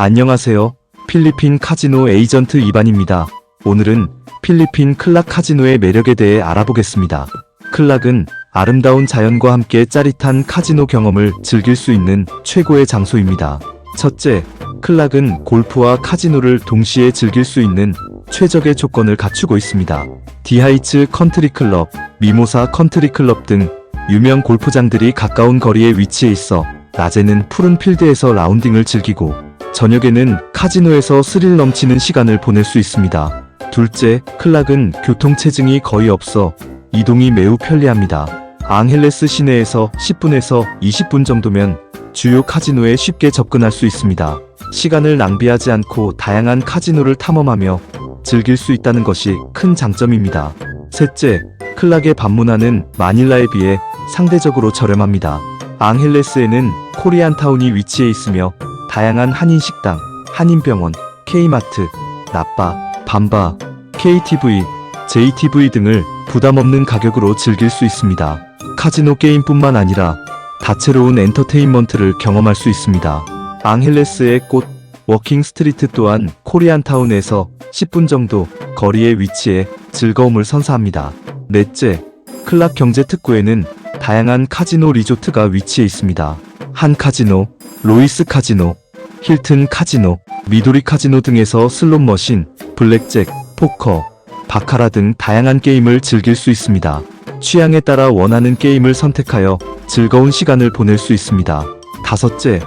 안녕하세요. 필리핀 카지노 에이전트 이반입니다. 오늘은 필리핀 클락 카지노의 매력에 대해 알아보겠습니다. 클락은 아름다운 자연과 함께 짜릿한 카지노 경험을 즐길 수 있는 최고의 장소입니다. 첫째, 클락은 골프와 카지노를 동시에 즐길 수 있는 최적의 조건을 갖추고 있습니다. 디하이츠 컨트리 클럽, 미모사 컨트리 클럽 등 유명 골프장들이 가까운 거리에 위치해 있어 낮에는 푸른 필드에서 라운딩을 즐기고 저녁에는 카지노에서 스릴 넘치는 시간을 보낼 수 있습니다. 둘째, 클락은 교통체증이 거의 없어 이동이 매우 편리합니다. 앙헬레스 시내에서 10분에서 20분 정도면 주요 카지노에 쉽게 접근할 수 있습니다. 시간을 낭비하지 않고 다양한 카지노를 탐험하며 즐길 수 있다는 것이 큰 장점입니다. 셋째, 클락에 방문하는 마닐라에 비해 상대적으로 저렴합니다. 앙헬레스에는 코리안타운이 위치해 있으며 다양한 한인 식당, 한인병원, K마트, 나빠, 밤바, KTV, JTV 등을 부담 없는 가격으로 즐길 수 있습니다. 카지노 게임뿐만 아니라 다채로운 엔터테인먼트를 경험할 수 있습니다. 앙헬레스의 꽃 워킹 스트리트 또한 코리안타운에서 10분 정도 거리에 위치해 즐거움을 선사합니다. 넷째, 클락 경제 특구에는 다양한 카지노 리조트가 위치해 있습니다. 한 카지노, 로이스 카지노, 힐튼 카지노, 미도리 카지노 등에서 슬롯 머신, 블랙잭, 포커, 바카라 등 다양한 게임을 즐길 수 있습니다. 취향에 따라 원하는 게임을 선택하여 즐거운 시간을 보낼 수 있습니다. 다섯째,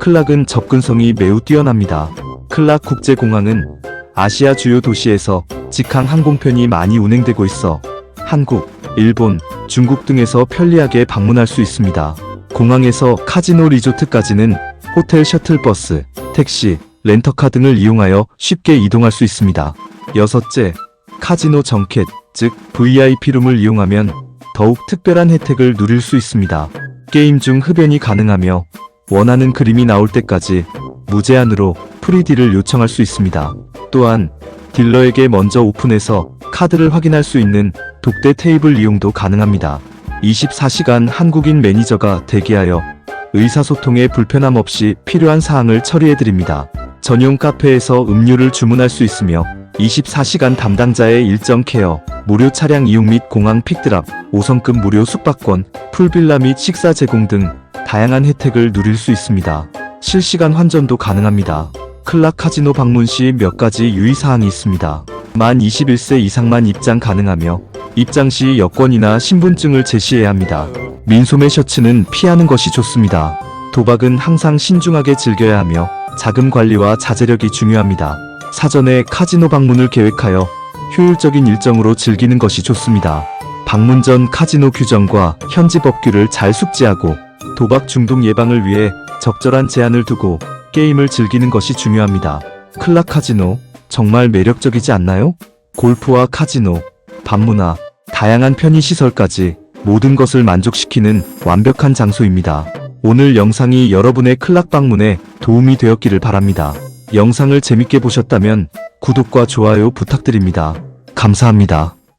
클락은 접근성이 매우 뛰어납니다. 클락 국제공항은 아시아 주요 도시에서 직항 항공편이 많이 운행되고 있어 한국, 일본, 중국 등에서 편리하게 방문할 수 있습니다. 공항에서 카지노 리조트까지는 호텔 셔틀버스, 택시, 렌터카 등을 이용하여 쉽게 이동할 수 있습니다. 여섯째, 카지노 정켓, 즉 VIP룸을 이용하면 더욱 특별한 혜택을 누릴 수 있습니다. 게임 중 흡연이 가능하며 원하는 그림이 나올 때까지 무제한으로 프리디를 요청할 수 있습니다. 또한 딜러에게 먼저 오픈해서 카드를 확인할 수 있는 독대 테이블 이용도 가능합니다. 24시간 한국인 매니저가 대기하여 의사소통에 불편함 없이 필요한 사항을 처리해드립니다. 전용 카페에서 음료를 주문할 수 있으며 24시간 담당자의 일정 케어, 무료 차량 이용 및 공항 픽드랍, 5성급 무료 숙박권, 풀빌라 및 식사 제공 등 다양한 혜택을 누릴 수 있습니다. 실시간 환전도 가능합니다. 클락 카지노 방문 시 몇 가지 유의사항이 있습니다. 만 21세 이상만 입장 가능하며 입장 시 여권이나 신분증을 제시해야 합니다. 민소매 셔츠는 피하는 것이 좋습니다. 도박은 항상 신중하게 즐겨야 하며 자금 관리와 자제력이 중요합니다. 사전에 카지노 방문을 계획하여 효율적인 일정으로 즐기는 것이 좋습니다. 방문 전 카지노 규정과 현지 법규를 잘 숙지하고 도박 중독 예방을 위해 적절한 제한을 두고 게임을 즐기는 것이 중요합니다. 클락 카지노 정말 매력적이지 않나요? 골프와 카지노, 밤문화, 다양한 편의시설까지 모든 것을 만족시키는 완벽한 장소입니다. 오늘 영상이 여러분의 클락 방문에 도움이 되었기를 바랍니다. 영상을 재밌게 보셨다면 구독과 좋아요 부탁드립니다. 감사합니다.